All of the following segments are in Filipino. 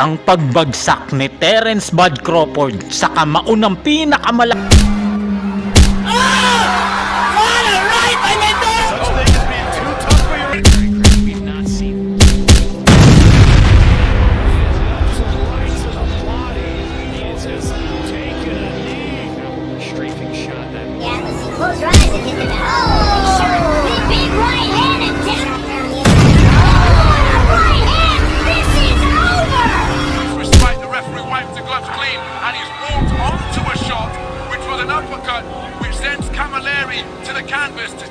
ang pagbagsak ni Terence Bud Crawford sa kamao ng pinakamalaki uppercut which sends Camilleri to the canvas to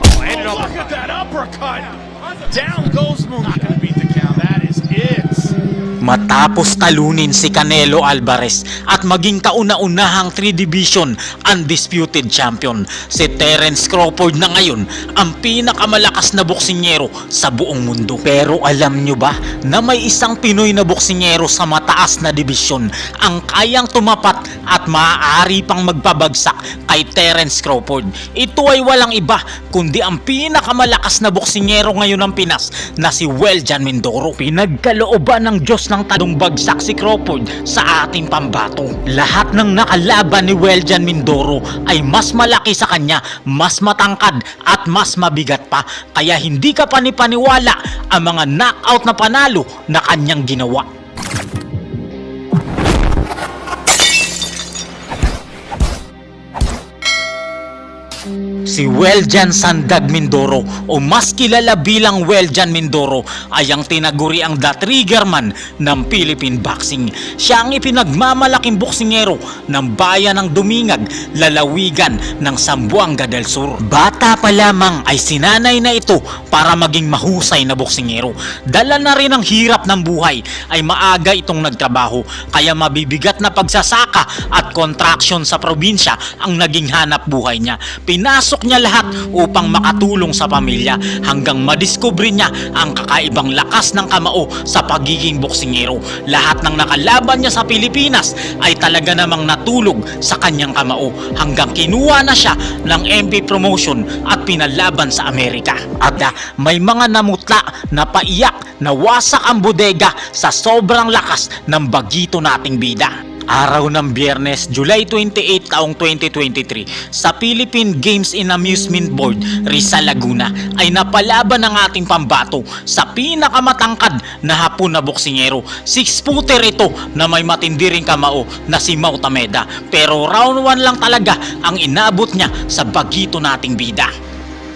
Oh, and look at that uppercut. Down goes Moon. Not to beat the Matapos talunin si Canelo Alvarez at maging kauna-unahang 3 Division undisputed champion, si Terence Crawford na ngayon ang pinakamalakas na boksingero sa buong mundo. Pero alam nyo ba na may isang Pinoy na boksingero sa mataas na dibisyon ang kayang tumapat at maaari pang magpabagsak kay Terence Crawford. Ito ay walang iba kundi ang pinakamalakas na boksingero ngayon ng Pinas na si Weljan Mindoro. Pinagkalooban ng Diyos ng talong bagsak si Crawford sa ating pambato. Lahat ng nakalaban ni Weljan Mindoro ay mas malaki sa kanya, mas matangkad at mas mabigat pa. Kaya hindi ka panipaniwala ang mga knockout na panalo na kanyang ginawa. Si Weljan Sandag Mindoro o mas kilala bilang Weljan Mindoro ay ang tinaguri ang The Triggerman ng Philippine Boxing. Siya ang ipinagmamalaking boksingero ng bayan ng Dumingag, lalawigan ng Zamboanga del Sur. Bata pa lamang ay sinanay na ito para maging mahusay na boksingero. Dala na rin ang hirap ng buhay ay maaga itong nagtrabaho kaya mabibigat na pagsasaka at contraction sa probinsya ang naging hanap buhay niya. Pinasok niya lahat upang makatulong sa pamilya hanggang madiskubre niya ang kakaibang lakas ng kamao sa pagiging boksingero. Lahat ng nakalaban niya sa Pilipinas ay talaga namang natulog sa kanyang kamao hanggang kinuha na siya ng MP promotion at pinalaban sa Amerika. At ah, may mga namutla na paiyak na wasak ang bodega sa sobrang lakas ng bagito nating bida. Araw ng Biyernes, July 28 taong 2023, sa Philippine Games in Amusement Board, Rizal, Laguna, ay napalaban ng ating pambato sa pinakamatangkad na hapon na boksingero. Six-footer ito na may matindi ring kamao na si Mau Tameda. Pero round 1 lang talaga ang inabot niya sa bagito nating bida.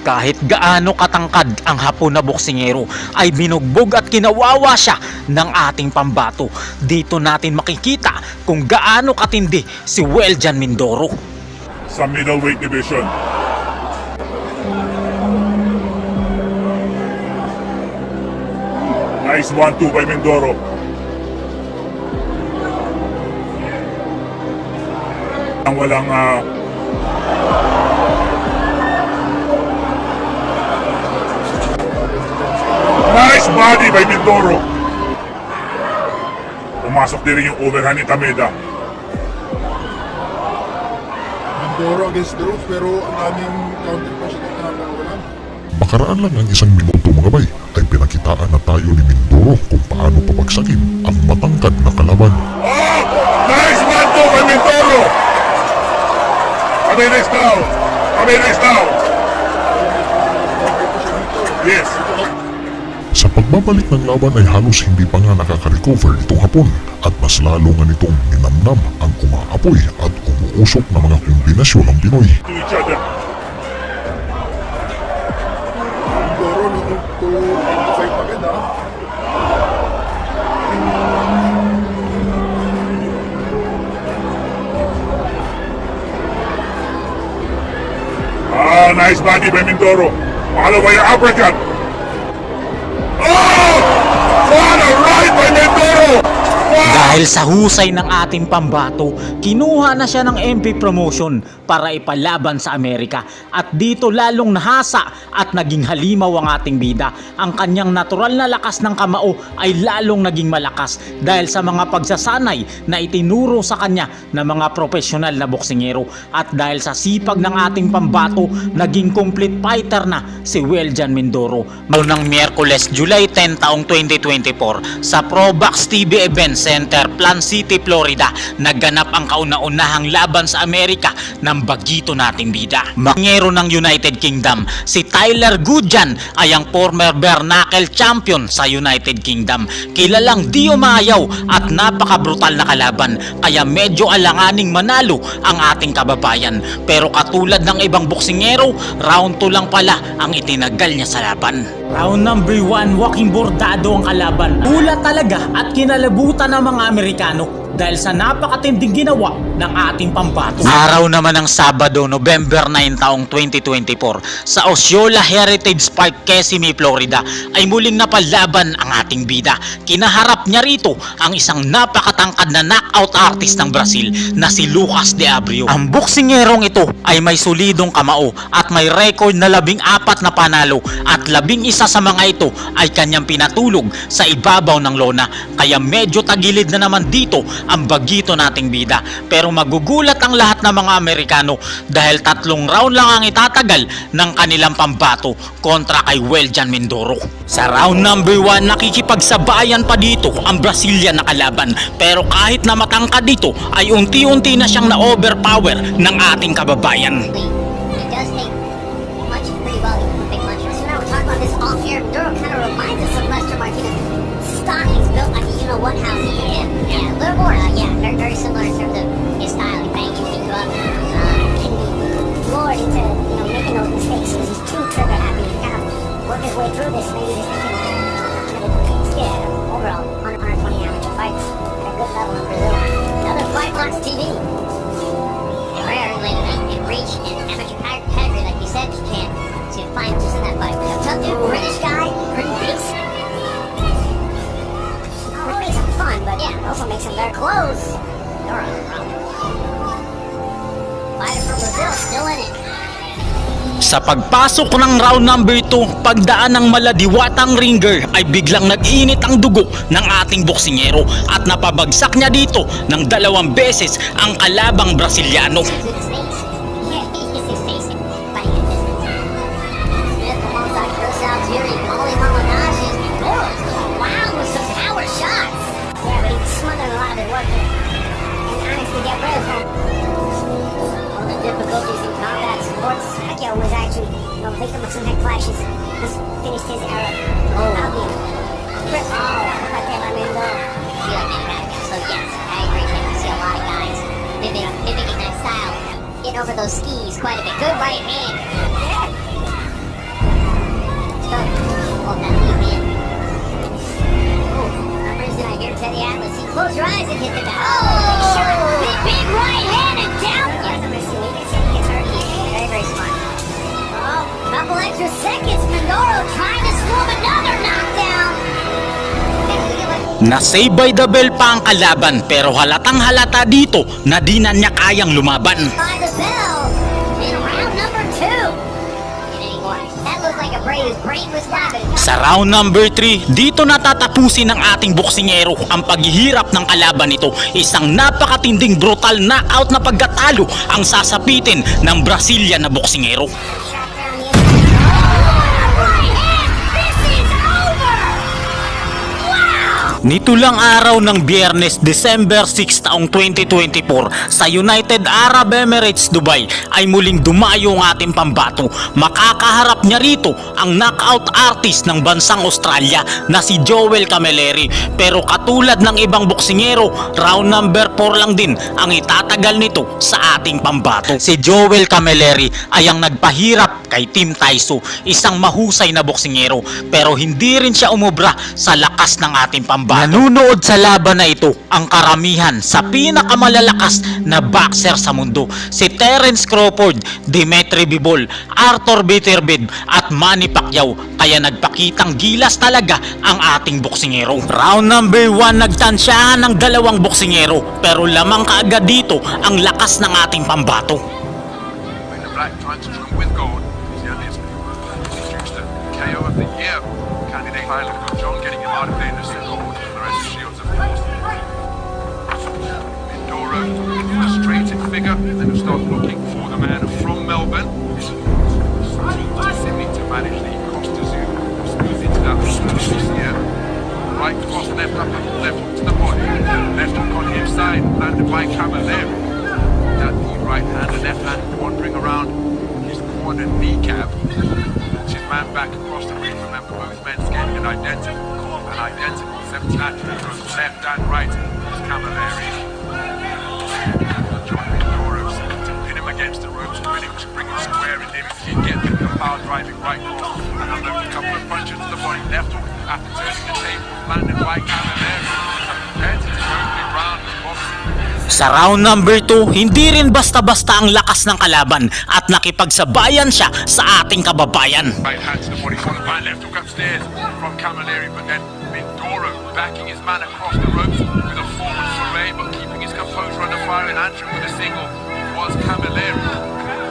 Kahit gaano katangkad ang hapon na boksingero ay binugbog at kinawawa siya ng ating pambato. Dito natin makikita kung gaano katindi si Weljan Mindoro. sa middleweight division. Nice 1-2 by Mindoro. Ang walang ah, Nice body by Mindoro. Pumasok din rin yung overhand ni Tameda. Mindoro against the rules pero ang aming counter pa siya na pinapakawalan. Makaraan lang ang isang minuto mga bay ay pinakitaan na tayo ni Mindoro kung paano papagsakin ang matangkad na kalaban. Oh! Nice one two by Mindoro! Kami next round! Kami next round! Yes! Sa pagbabalik ng laban ay halos hindi pa nga nakaka-recover itong hapon at mas lalo nga nitong ninamnam ang umaapoy at umuusok na mga kombinasyon ng Pinoy. The. Ah, nice body by Mindoro. Follow by your uppercut. Oh! What a right by Mindoro! Dahil sa husay ng ating pambato, kinuha na siya ng MP promotion para ipalaban sa Amerika at dito lalong nahasa at naging halimaw ang ating bida. Ang kanyang natural na lakas ng kamao ay lalong naging malakas dahil sa mga pagsasanay na itinuro sa kanya ng mga profesional na boksingero at dahil sa sipag ng ating pambato, naging complete fighter na si Weljan Mindoro. Noong Miyerkules, July 10 taong 2024 sa Probox TV Event Center, Plan City, Florida, nagganap ang kauna-unahang laban sa Amerika ng bagito nating bida. Makngero ng United Kingdom, si Tyler Goodjan ay ang former bare knuckle champion sa United Kingdom. Kilalang di umayaw at napaka-brutal na kalaban kaya medyo alanganing manalo ang ating kababayan. Pero katulad ng ibang boksingero, round 2 lang pala ang itinagal niya sa laban. Round number 1, walking bordado ang kalaban. Ulat talaga at kinalabutan ng mga Amerikano dahil sa napakatinding ginawa ng ating pambato. Araw naman ng Sabado, November 9 taong 2024 sa Osceola Heritage Park, Kissimmee, Florida ay muling napalaban ang ating bida. Kinaharap niya rito ang isang napakatangkad na knockout artist ng Brazil na si Lucas De Abrio. Ang boksingerong ito ay may solidong kamao at may record na labing apat na panalo at labing isa sa mga ito ay kanyang pinatulog sa ibabaw ng lona kaya medyo tagilid na naman dito ang bagito nating bida pero magugulat ang lahat ng mga Amerikano dahil tatlong round lang ang itatagal ng kanilang pambato kontra kay Weljan Mindoro. Sa round number 1 nakikipagsabayan pa dito ang Brazilian na kalaban pero kahit na matangkad dito ay unti-unti na siyang na-overpower ng ating kababayan. Duro kind of reminds us of Lester Martinez. Stock is built like a you-know-what how he is. Little more, uh, yeah, very, very similar in terms of his style. He bang you, up. Uh, can be lured into, you know, making those mistakes because he's too trigger happy. He kind of work his way through this, maybe Sa pagpasok ng round number 2, pagdaan ng maladiwatang ringer ay biglang nag-init ang dugo ng ating boksingero at napabagsak niya dito ng dalawang beses ang kalabang Brasiliano. Difficulties sports, Pacquiao was actually, you know, victim of some head clashes. Just finished his era. Oh. Albion. Chris, oh, Patela Mendoro. See like Manny Pacquiao. So yes, I agree. I see a lot of guys mimicking, mimicking that style. Getting over those skis quite a bit. Good right hand. Yeah. So, oh, that lead in. Oh, numbers did I hear Teddy Atlas? See, close your eyes and hit the guy. Oh, big, big right hand and down. Couple extra seconds. Mindoro trying to swarm another knockdown. Na-save by the bell pa ang kalaban pero halatang halata dito na di na niya kayang lumaban. by the bell in round number two. Get any more? That looked like a brain whose brain was stopping. Sa round number 3, dito natatapusin ng ating boksingero ang paghihirap ng kalaban nito. Isang napakatinding brutal knockout na pagkatalo ang sasapitin ng Brazilian na boksingero. Wow. Nito lang araw ng Biyernes, December 6 taong 2024 sa United Arab Emirates, Dubai ay muling dumayo ang ating pambato. Makakaharap niya rito ang knockout artist ng bansang Australia na si Joel Camilleri. Pero katulad ng ibang boksingero, round number 4 lang din ang itatagal nito sa ating pambato. Si Joel Camilleri ay ang nagpahirap kay Team Taiso, isang mahusay na boksingero pero hindi rin siya umubra sa lakas ng ating pambato. Nanunood sa laban na ito ang karamihan sa pinakamalalakas na boxer sa mundo, si Terence Crawford, Dimitri Bivol, Arthur Bitterbed at Manny Pacquiao. Kaya nagpakitang gilas talaga ang ating boksingero. Round number 1 nagtansyahan ng dalawang boksingero pero lamang kaagad dito ang lakas ng ating pambato. Black trying to with gold is the earliest KO of the year figure, and then start looking for the man from Melbourne. Sydney to manage the Costa Zoo. Smooth into that this year. Right cross, left up, left to the body. Left hook on his side, landed by Camilleri. That the right hand and left hand wandering around his cornered kneecap. Puts his man back across the ring. Remember, both men getting an identical, an identical 70 attribute from left and right. Is Camilleri. Against the ropes, willing to bring him square in him. He get the power driving right cross. And unload a couple of punches to the body. Left hook after turning the table, landed by Camilleri. Competitive opening round of boxing. Sa round number 2, hindi rin basta-basta ang lakas ng kalaban at nakipagsabayan siya sa ating kababayan. Right hand to the body, by left hook upstairs from Camilleri, but then Mindoro backing his man across the ropes with a forward foray, but keeping his composure under fire and answering with a single was Camilleri.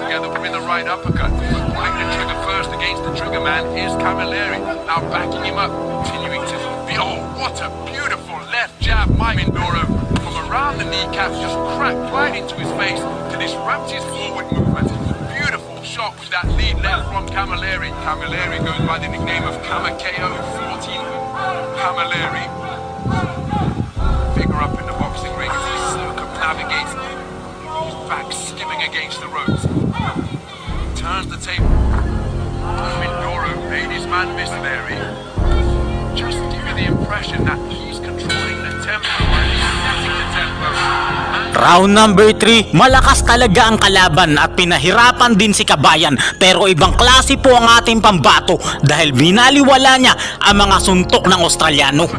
Together with a right uppercut. Pulling the trigger first against the trigger man is Camilleri. Now backing him up, continuing to be, oh, what a beautiful left jab, Mike Mindoro. From around the kneecap, just cracked right into his face to disrupt his forward movement. Beautiful shot with that lead left from Camilleri. Camilleri goes by the nickname of Kamakeo 14. Camilleri. Figure up in the boxing ring as he circumnavigates. His back against the ropes. Turns the table. Mindoro made his man miss Larry. Just give you the impression that he's controlling the tempo and he's setting the tempo. And Round number 3, malakas talaga ang kalaban at pinahirapan din si Kabayan pero ibang klase po ang ating pambato dahil binaliwala niya ang mga suntok ng Australiano.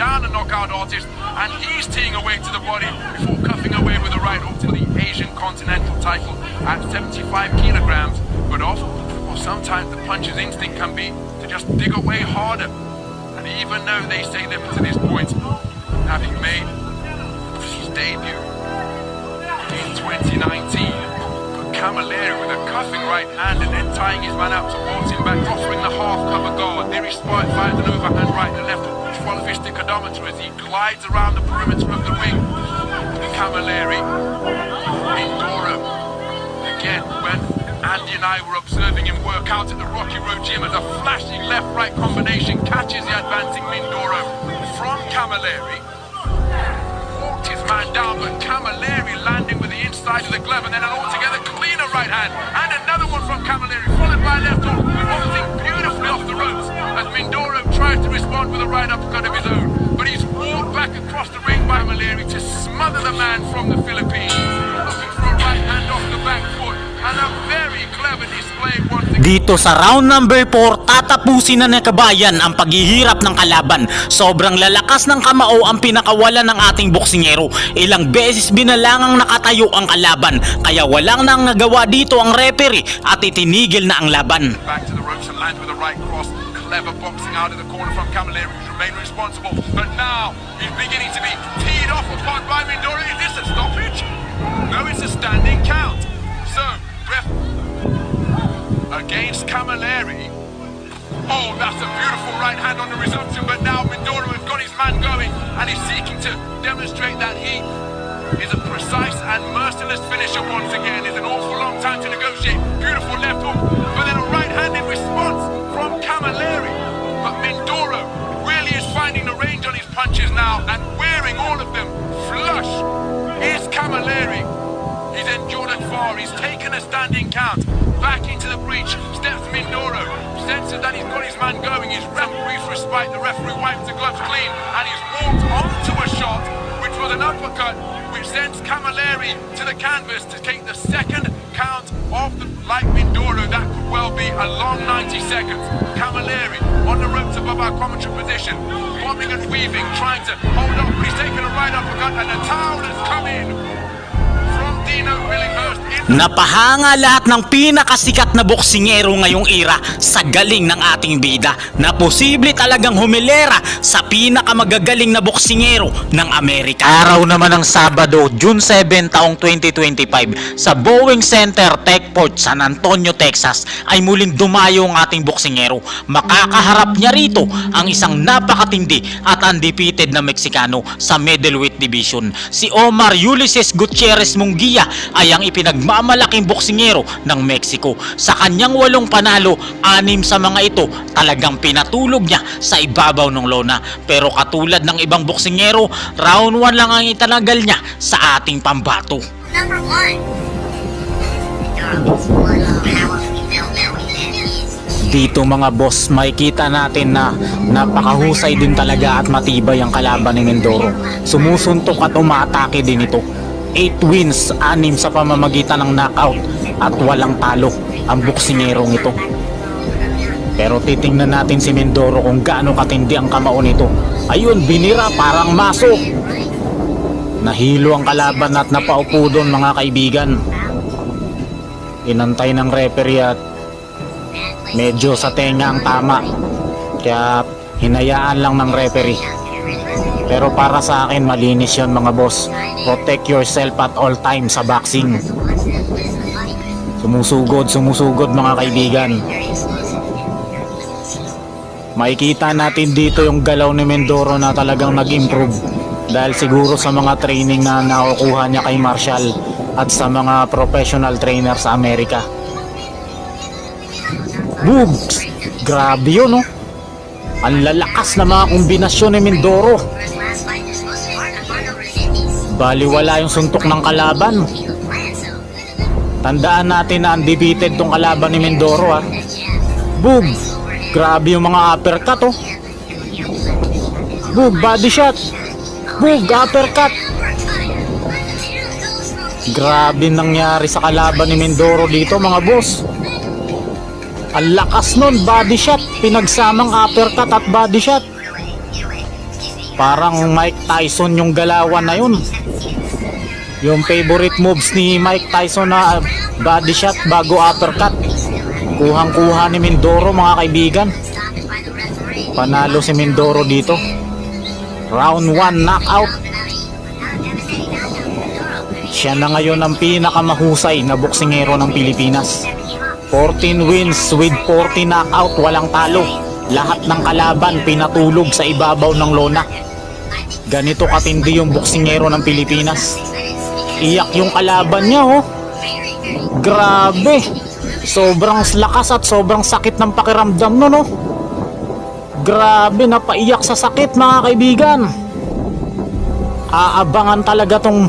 Down the knockout artist, and he's teeing away to the body before cuffing away with a right hook to the Asian Continental title at 75 kilograms. But off, or sometimes the puncher's instinct can be to just dig away harder. And even though they say them to this point, having made his debut in 2019, but Camilleri with a cuffing right hand and then tying his man out to him back, offering the half cover guard. There he spot finds an overhand right and left which follows his sticodometer as he glides around the perimeter of the ring. Camilleri, Indoro, again when Andy and I were observing him work out at the Rocky Road Gym as a flashing left-right combination catches the advancing Mindoro from Camilleri. Walked his man down, but Camilleri landing with the inside of the glove and then an altogether right hand. And another one from Camilleri, followed by left hook, boxing beautifully off the ropes as Mindoro tries to respond with a right uppercut of his own. But he's walked back across the ring by Camilleri to smother the man from the Philippines. Looking for a right hand off the back foot. And a Dito sa round number 4, tatapusin na ng kabayan ang paghihirap ng kalaban. Sobrang lalakas ng kamao ang pinakawalan ng ating boksingero. Ilang beses binalangang nakatayo ang kalaban, kaya walang nang nagawa dito ang referee at itinigil na ang laban. back to the ropes and lands with a right cross. Clever boxing out of the corner from Camilleri, who's responsible. But now he's beginning to be Camilleri. Oh, that's a beautiful right hand on the resumption, but now Mindoro has got his man going and he's seeking to demonstrate that he is a precise and merciless finisher once again. It's an awful long time to negotiate. Beautiful left hook, but then a right hand in response from Camilleri. But Mindoro really is finding the range on his punches now and wearing all of them flush. Here's Camilleri. He's endured it far. He's taken a standing count. Back into the breach. Steps Mindoro. Senses that he's got his man going. His referee's respite. The referee wipes the gloves clean. And he's walked onto a shot, which was an uppercut, which sends Camilleri to the canvas to take the second count off the like Mindoro. That could well be a long 90 seconds. Camilleri on the ropes above our commentary position. Bobbing and weaving, trying to hold up, but he's taken a right uppercut, and the towel has come in Napahanga lahat ng pinakasikat na boksingero ngayong era sa galing ng ating bida na posible talagang humilera sa pinakamagagaling na boksingero ng Amerika. Araw naman ng Sabado, June 7 taong 2025 sa Boeing Center, Techport, San Antonio, Texas ay muling dumayo ang ating boksingero. Makakaharap niya rito ang isang napakatindi at undefeated na Meksikano sa middleweight division. Si Omar Ulysses Gutierrez Munguia ay ang ipinagmamalaking boksingero ng Mexico. Sa kanyang walong panalo, anim sa mga ito talagang pinatulog niya sa ibabaw ng lona. Pero katulad ng ibang boksingero, round 1 lang ang itanagal niya sa ating pambato. Number powerfully built Dito mga boss, makikita natin na napakahusay din talaga at matibay ang kalaban ni Mindoro. Sumusuntok at umaatake din ito. 8 wins, 6 sa pamamagitan ng knockout at walang talo ang buksingerong ito. Pero titingnan natin si Mindoro kung gaano katindi ang kamao nito. Ayun, binira parang maso. Nahilo ang kalaban at napaupo doon mga kaibigan. Inantay ng referee at medyo sa tenga ang tama. Kaya hinayaan lang ng referee. Pero para sa akin malinis yon mga boss. Protect yourself at all time sa boxing. Sumusugod, sumusugod mga kaibigan. Makikita natin dito yung galaw ni Mendoro na talagang nag-improve dahil siguro sa mga training na nakukuha niya kay Marshall at sa mga professional trainer sa Amerika. Boogs! Grabe yun, no? Ang lalakas na mga kombinasyon ni Mindoro. Baliwala yung suntok ng kalaban. Tandaan natin na undefeated tong kalaban ni Mindoro, ha? Boog! Grabe yung mga uppercut, oh. Boog, body shot. Boog, uppercut. Grabe nangyari sa kalaban ni Mindoro dito, mga boss. Ang lakas nun, body shot. Pinagsamang uppercut at body shot. Parang Mike Tyson yung galawan na yun. Yung favorite moves ni Mike Tyson na uh, body shot bago uppercut. Kuhang-kuha ni Mindoro mga kaibigan. Panalo si Mindoro dito. Round 1 knockout. Siya na ngayon ang pinakamahusay na boksingero ng Pilipinas. 14 wins with 40 knockout, walang talo. Lahat ng kalaban pinatulog sa ibabaw ng lona. Ganito katindi yung boksingero ng Pilipinas. Iyak yung kalaban niya, oh. Grabe. Sobrang lakas at sobrang sakit ng pakiramdam no, no? Grabe, napaiyak sa sakit mga kaibigan. Aabangan talaga tong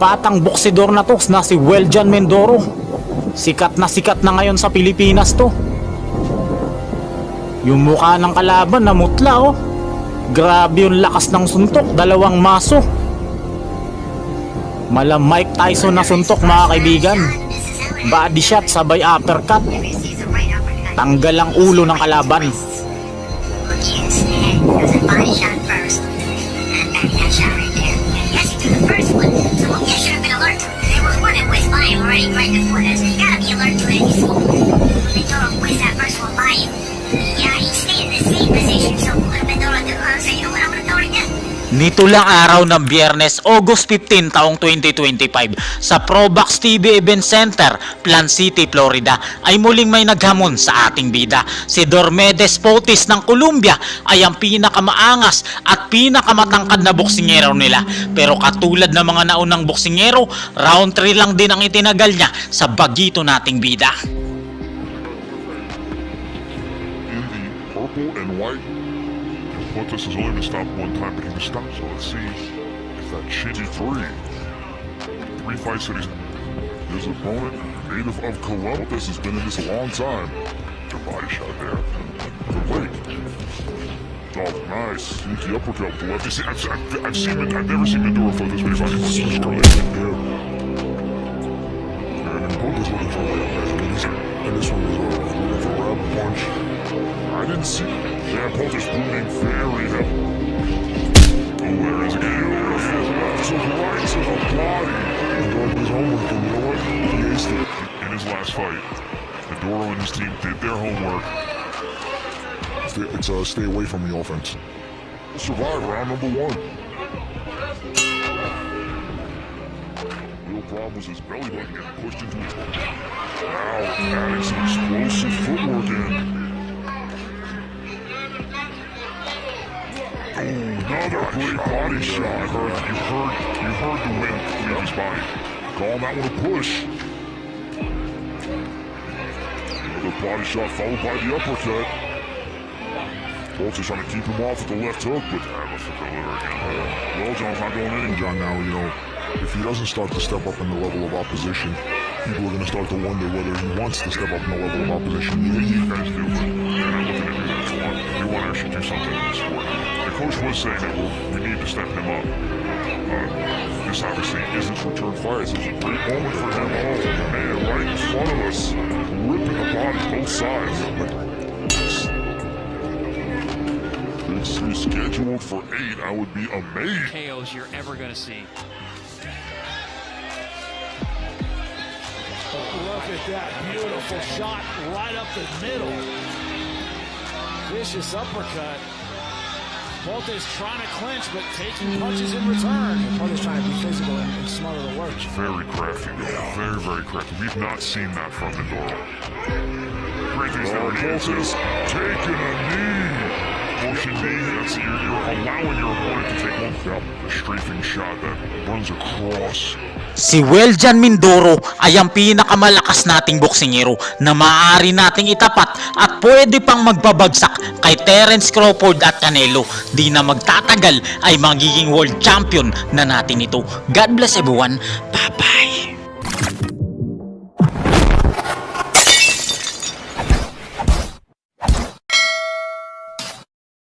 batang boksidor na to na si Weljan Mendoro. Sikat na sikat na ngayon sa Pilipinas to. Yung mukha ng kalaban na mutla oh. Grabe yung lakas ng suntok, dalawang maso. Mala Mike Tyson na suntok mga kaibigan. Body shot sabay uppercut. Tanggal ang ulo ng kalaban. Nito lang araw ng Biyernes, August 15 taong 2025 sa Probox TV Event Center, Plan City, Florida ay muling may naghamon sa ating bida. Si Dormedes Potis ng Colombia ay ang pinakamaangas at pinakamatangkad na boksingero nila. Pero katulad ng mga naunang boksingero, round 3 lang din ang itinagal niya sa bagito nating bida. In the purple and white, Portas has only been stopped one time, but he was stopped. So let's see if that chin three. Three fights that he's his opponent native of Columbus, has been in this a long time. Good body shot there. Good leg. Oh, nice. Sneaky uppercut with the left. See, I've, I've, I've seen. I've never seen Maduro fight this many guard right there. And then was looking for a layup. And this- one was for a grab punch. I didn't see. Yeah, Bolt is moving very heavily. Oh, there is again. To right to the body. Maduro did his homework, and you know what? He aced it. In his last fight, Maduro and his team did their homework. It's uh, stay away from the offense. Survive round number one. Real problem was his belly button getting pushed into his Now adding some explosive footwork in. Another great body shot. You heard, you heard, you heard the wind leave his body. Calling that one a push. Another body shot followed by the uppercut. Bolts is trying to keep him off with the left hook, but must have deliver again. Well, John's not going in. John, now, you know, if he doesn't start to step up in the level of opposition, people are going to start to wonder whether he wants to step up in the level of opposition. You guys do, but they're not looking to do that one. We want to actually do something in the sport. The coach was saying that well, we need to step him up. Uh, this obviously isn't return fire. This is a great moment for him. Oh, man, right in front of us, ripping the body both sides. It's he's scheduled for eight. I would be amazed. KOs you're ever going to see. Look at that beautiful shot right up the middle. Vicious uppercut. Bolt is trying to clinch, but taking punches in return. Bolt is trying to be physical and, and smother the work. It's very crafty, though. Very, very crafty. We've not seen that from Mindoro. Great thing is that taking a knee. Motion knee. That's, you're, you're allowing your opponent to take one yep, the strafing shot that runs across. Si Weljan Mindoro ay ang pinakamalakas nating boksingero na maaari nating itapat at pwede pang magbabagsak kay Terence Crawford at Canelo. Di na magtatagal ay magiging world champion na natin ito. God bless everyone. Bye-bye.